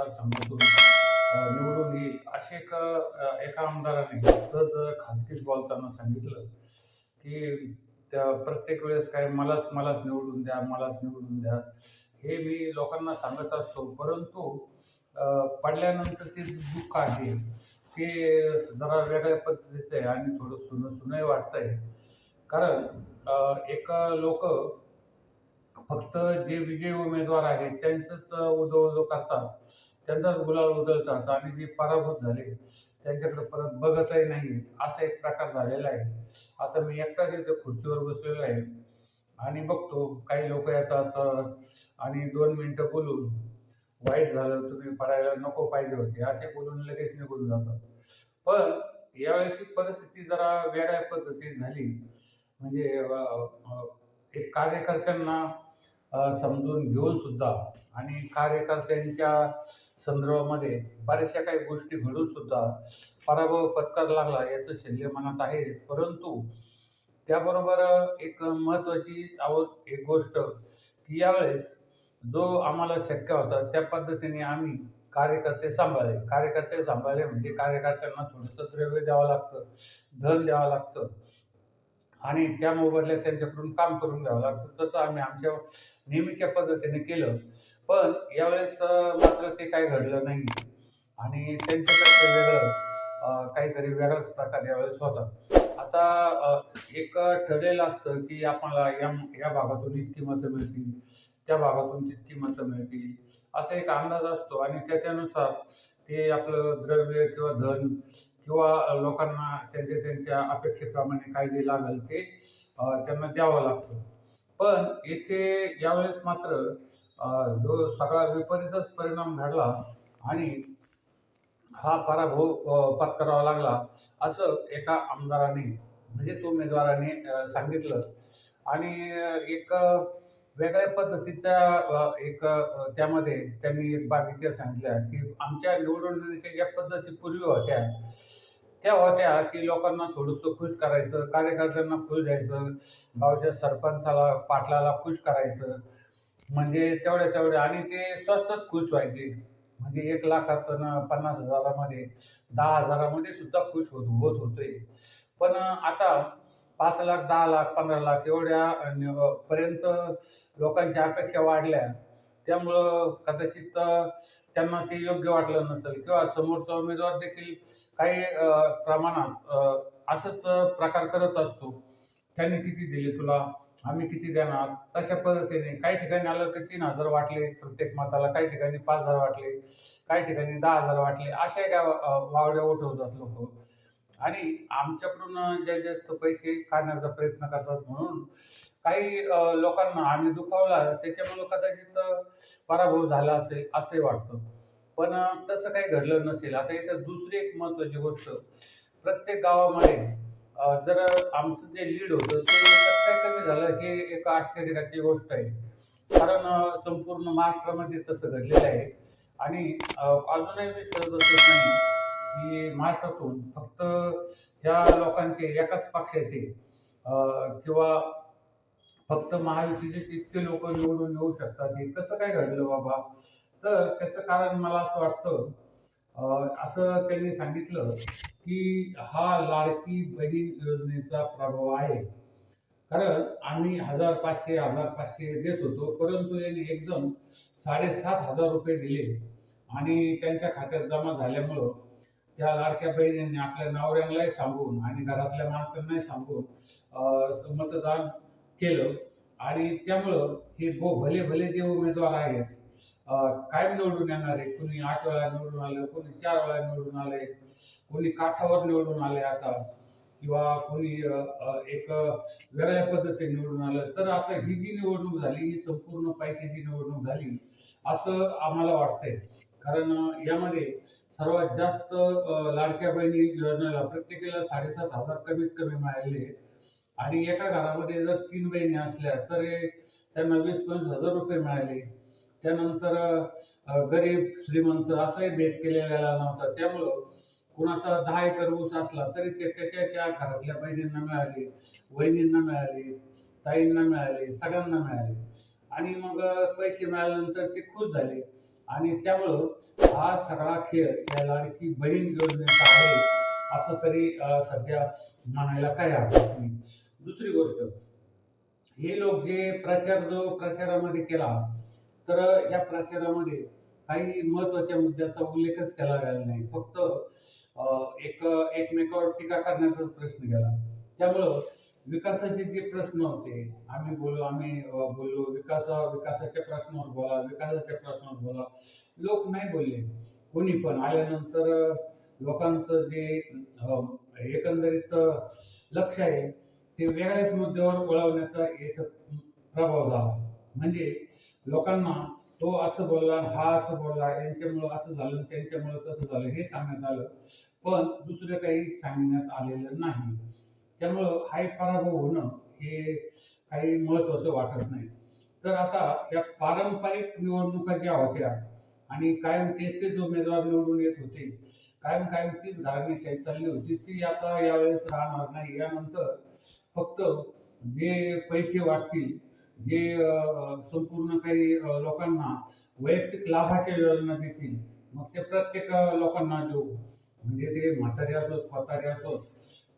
मतदारसंघातून निवडून येईल. असे एक एका आमदाराने सहज खाजगीत बोलताना सांगितलं की त्या प्रत्येक वेळेस काय मलाच मलाच निवडून द्या मलाच निवडून द्या. हे मी लोकांना सांगत असतो. परंतु पडल्यानंतर ते दुःख आहे. ते जरा वेगळ्या पद्धतीचं आहे आणि थोडं सुन सुनही वाटतंय. कारण एक लोक फक्त जे विजयी उमेदवार आहेत त्यांचंच उदो उदो करतात. त्यांचाच गुलाल उधळतात. आणि जे पराभूत झाले त्यांच्याकडे परत बघतही नाही असा एक प्रकार झालेला आहे. आता मी एकटाच इथे खुर्चीवर बसलेलो आहे. आणि बघतो काही लोक येतात आणि दोन मिनटं बोलून वाईट झालं तुम्ही पडायला नको पाहिजे होते. असे बोलून लगेच निघून जातात. पण यावेळेची परिस्थिती जरा वेगळ्या पद्धतीने झाली. म्हणजे एक कार्यकर्त्यांना समजून घेऊन सुद्धा आणि कार्यकर्त्यांच्या संदर्भामध्ये बऱ्याचशा काही गोष्टी घडून सुद्धा पराभव पत्कार लागला याचं शल्य मनात आहे. परंतु त्याबरोबर एक महत्त्वाची आव एक गोष्ट की यावेळेस जो आम्हाला शक्य होता त्या पद्धतीने आम्ही कार्यकर्ते सांभाळले. कार्यकर्ते सांभाळले म्हणजे कार्यकर्त्यांना थोडंसं द्रव्य द्यावं लागतं धन द्यावं लागतं आणि त्या मोबदल्यात त्यांच्याकडून काम करून घ्यावं लागतं. तसं आम्ही आमच्या नेहमीच्या पद्धतीने केलं. पण यावेळेस मात्र ते काही घडलं नाही. आणि त्यांच्याकडे वेगळं काहीतरी वेगळाच प्रकार यावेळेस होता. आता एक ठरलेलं असतं की आपल्याला या या भागातून इतकी मतं मिळतील त्या भागातून तितकी मतं मिळतील असा एक अंदाज असतो. आणि त्याच्यानुसार ते आपलं द्रव्य किंवा धन किंवा लोकांना त्यांच्या त्यांच्या अपेक्षेप्रमाणे काय जे लागेल ते त्यांना द्यावं लागतं. पण येथे यावेळेस मात्र जो सगळा विपरीतच परिणाम घडला आणि हा पराभव पत्करावा लागला. असं एका आमदाराने म्हणजेच उमेदवाराने सांगितलं. आणि एक वेगळ्या पद्धतीच्या एक त्यामध्ये त्यांनी एक बाबीच्या सांगितल्या की आमच्या निवडणुकीच्या ज्या पद्धती पूर्वी होत्या त्या होत्या की लोकांना थोडंसं खुश करायचं कार्यकर्त्यांना खुश द्यायचं गावच्या सरपंचाला पाटलाला खुश करायचं. म्हणजे तेवढ्या तेवढ्या आणि ते स्वस्तात खुश व्हायचे. म्हणजे एक लाखात न पन्नास हजारामध्ये दहा हजारामध्ये सुद्धा खुश होत होत होते. पण आता पाच लाख दहा लाख पंधरा लाख एवढ्या पर्यंत लोकांच्या अपेक्षा वाढल्या. त्यामुळं कदाचित त्यांना ते योग्य वाटलं नसेल. किंवा समोरचा उमेदवार देखील काही प्रमाणात असंच प्रकार करत असतो. त्यांनी किती दिले तुला? आम्ही किती देणार? तशा पद्धतीने काही ठिकाणी आलं की तीन हजार वाटले प्रत्येक मताला काही ठिकाणी पाच हजार वाटले काही ठिकाणी दहा हजार वाटले अशा काय वावड्या उठवतात लोक. आणि आमच्याकडून जे जास्त पैसे काढण्याचा प्रयत्न करतात म्हणून काही लोकांना आम्ही दुखावला त्याच्यामुळं कदाचित पराभव झाला असेल असंही वाटतं. पण तसं काही घडलं नसेल. आता इथं दुसरी एक महत्त्वाची गोष्ट प्रत्येक गावामध्ये जर आमचं जे लीड होतं ते काय कमी झालं हे एक आश्चर्याची गोष्ट आहे. कारण संपूर्ण महाराष्ट्रामध्ये तसं घडलेलं आहे. आणि अजूनही विश्वास बसत नाही की महाराष्ट्रातून फक्त ह्या लोकांचे एकाच पक्षाचे किंवा फक्त महायुतीचे इतके लोक निवडून येऊ शकतात. हे कसं काय घडलं बाबा? तर त्याचं कारण मला असं वाटतं असं त्यांनी सांगितलं. की हा लाडकी बहीण योजनेचा प्रभाव आहे. कारण आम्ही हजार पाचशे हजार पाचशे देत होतो परंतु यांनी एकदम साडेसात हजार रुपये दिले आणि त्यांच्या खात्यात जमा झाल्यामुळं त्या लाडक्या बहिणींनी आपल्या नवऱ्यांनाही सांगून आणि घरातल्या माणसांनाही सांगून मतदान केलं आणि त्यामुळं हे भो भले भले जे उमेदवार आहेत काय कायम निवडून आहे कोणी आठ वेळा निवडून आलं कोणी चार वेळा निवडून आले कोणी काठावर निवडून आले आता किंवा कोणी एक वेगळ्या पद्धतीने निवडून आलं तर आता ही जी निवडणूक झाली ही संपूर्ण पैशाची निवडणूक झाली असं आम्हाला वाटतंय. कारण यामध्ये सर्वात जास्त लाडक्या बहिणी योजनेला प्रत्येकीला साडेसात हजार कमीत कमी मिळाले आणि एका घरामध्ये जर तीन बहिणी असल्या तर त्यांना वीस पंचवीस हजार रुपये मिळाले. त्यानंतर गरीब श्रीमंत असाही भेद केलेला नव्हता. त्यामुळं कुणाचा दहा एकर ऊस असला तरी ते त्याच्या त्या घरातल्या बहिणींना मिळाले वहिनींना मिळाले ताईंना मिळाले सगळ्यांना मिळाले. आणि मग पैसे मिळाल्यानंतर ते खुश झाले. आणि त्यामुळं हा सगळा खेळ या लाडकी बहीण योजनेचा आहे असं तरी सध्या म्हणायला काही हरकत नाही. दुसरी गोष्ट हे लोक जे प्रचार जो प्रचारामध्ये केला तर या प्रचारामध्ये काही महत्त्वाच्या मुद्द्याचा उल्लेखच केला गेला नाही. फक्त एकमेकावर टीका करण्याचा प्रश्न केला त्यामुळं विकासाचे जे प्रश्न होते आम्ही बोललो आम्ही बोललो विकासा विकासाच्या प्रश्नावर बोला विकासाच्या प्रश्नावर बोला. लोक नाही बोलले. कोणी पण आल्यानंतर लोकांचं जे एकंदरीत लक्ष आहे ते वेगळ्याच मुद्द्यावर वळवण्याचा एक प्रभाव झाला. म्हणजे लोकांना तो असं बोलला हा असं बोलला यांच्यामुळं असं झालं त्यांच्यामुळं तसं झालं हे सांगण्यात आलं. पण दुसरं काही सांगण्यात आलेलं नाही. त्यामुळं हाय पराभव होणं हे काही महत्वाचं वाटत नाही. तर आता या पारंपरिक निवडणुका ज्या होत्या आणि कायम तेच तेच उमेदवार निवडून येत होते कायम कायम तीच घराणेशाही चालली होती ती आता यावेळेस राहणार नाही. यानंतर फक्त जे पैसे वाटतील जे संपूर्ण काही लोकांना वैयक्तिक लाभाच्या योजना देतील मग ते प्रत्येक लोकांना देऊ. म्हणजे ते म्हातारे असोत म्हातारे असोत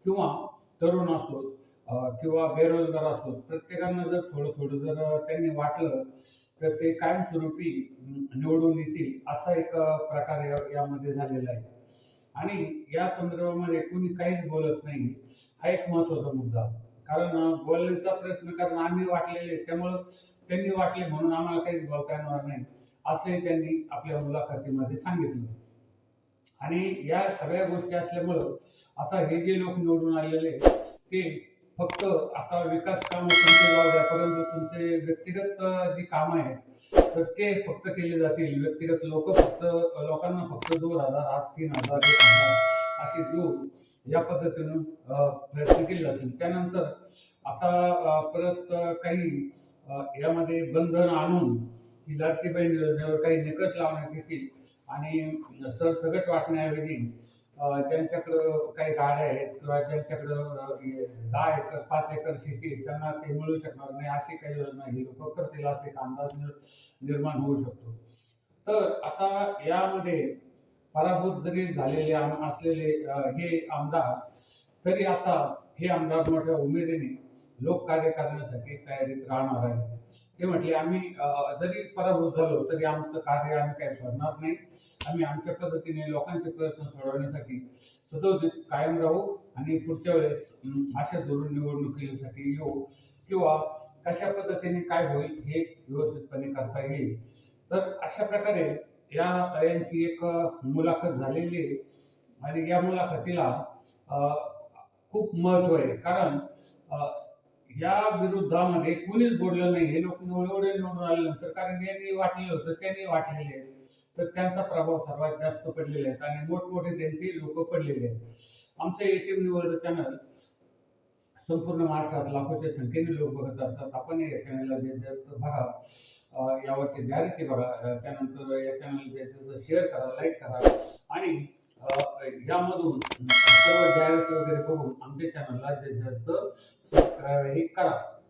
किंवा तरुण असोत किंवा बेरोजगार असोत प्रत्येकांना जर थोडं थोडं जर त्यांनी वाटलं तर ते कायमस्वरूपी निवडून येतील असा एक प्रकार या- यामध्ये झालेला आहे. आणि या संदर्भामध्ये कोणी काहीच बोलत नाही. हा एक महत्त्वाचा मुद्दा. कारण बोलण्याचा प्रश्न कारण आम्ही वाटलेले त्यामुळं त्यांनी वाटले म्हणून आम्हाला काहीच बोलता येणार नाही असंही त्यांनी आपल्या मुलाखतीमध्ये सांगितलं. आणि या सगळ्या गोष्टी असल्यामुळं आता हे जे लोक निवडून आलेले ते फक्त आता विकास काम तुमचे जाऊ द्या परंतु तुमचे व्यक्तिगत जी कामं आहेत तर ते फक्त केले जातील. व्यक्तिगत लोक फक्त लोकांना फक्त दोन हजार आठ तीन हजार एक हजार असे देऊन या पद्धतीनं प्रयत्न केले जातील. त्यानंतर आता परत काही यामध्ये बंधन आणून ही लाडकी बहीण योजनेवर काही निकष लावण्यात येतील. आणि सरसगट वाटण्याऐवजी ज्यांच्याकडं काही गाड्या आहेत किंवा ज्यांच्याकडं दहा एकर पाच एकर शेती आहे त्यांना ते मिळू शकणार नाही अशी काही योजना ही लोक करतील एक अंदाज निर्माण होऊ शकतो. तर आता यामध्ये पराभूत जरी झालेले असलेले हे आमदार तरी आता हे आमदार मोठ्या उमेदीने लोककार्य करण्यासाठी तयारीत राहणार आहे ते म्हटले आम्ही जरी पराभूत झालो तरी आमचं कार्य आम्ही काही सोडणार नाही. आम्ही आमच्या पद्धतीने लोकांचे प्रश्न सोडवण्यासाठी सदोदित कायम राहू आणि पुढच्या वेळेस अशा धोरण निवडणुकीसाठी येऊ किंवा कशा पद्धतीने काय होईल हे व्यवस्थितपणे करता येईल. तर अशा प्रकारे या यांची एक मुलाखत झालेली आहे. आणि या मुलाखतीला खूप महत्त्व आहे. कारण या विरुद्धामध्ये कुणीच बोललं नाही. हे लोक एवढे निवडून आल्यानंतर कारण यांनी वाटलेलं होतं त्यांनी वाटलेले आहे. तर त्यांचा प्रभाव सर्वात जास्त पडलेला आहे. आणि मोठमोठे त्यांचे लोक पडलेले आहेत. आमचं एटीएम निवड चॅनल संपूर्ण महाराष्ट्रात लाखोच्या संख्येने लोक बघत असतात. आपण या चॅनलला जे जास्त बघा यावरची जाहिराती बघा. त्यानंतर या चॅनल शेअर करा लाईक करा. आणि यामधून सर्व जाहिराती वगैरे बघून आमच्या चॅनलला जास्तीत जास्त हे करा.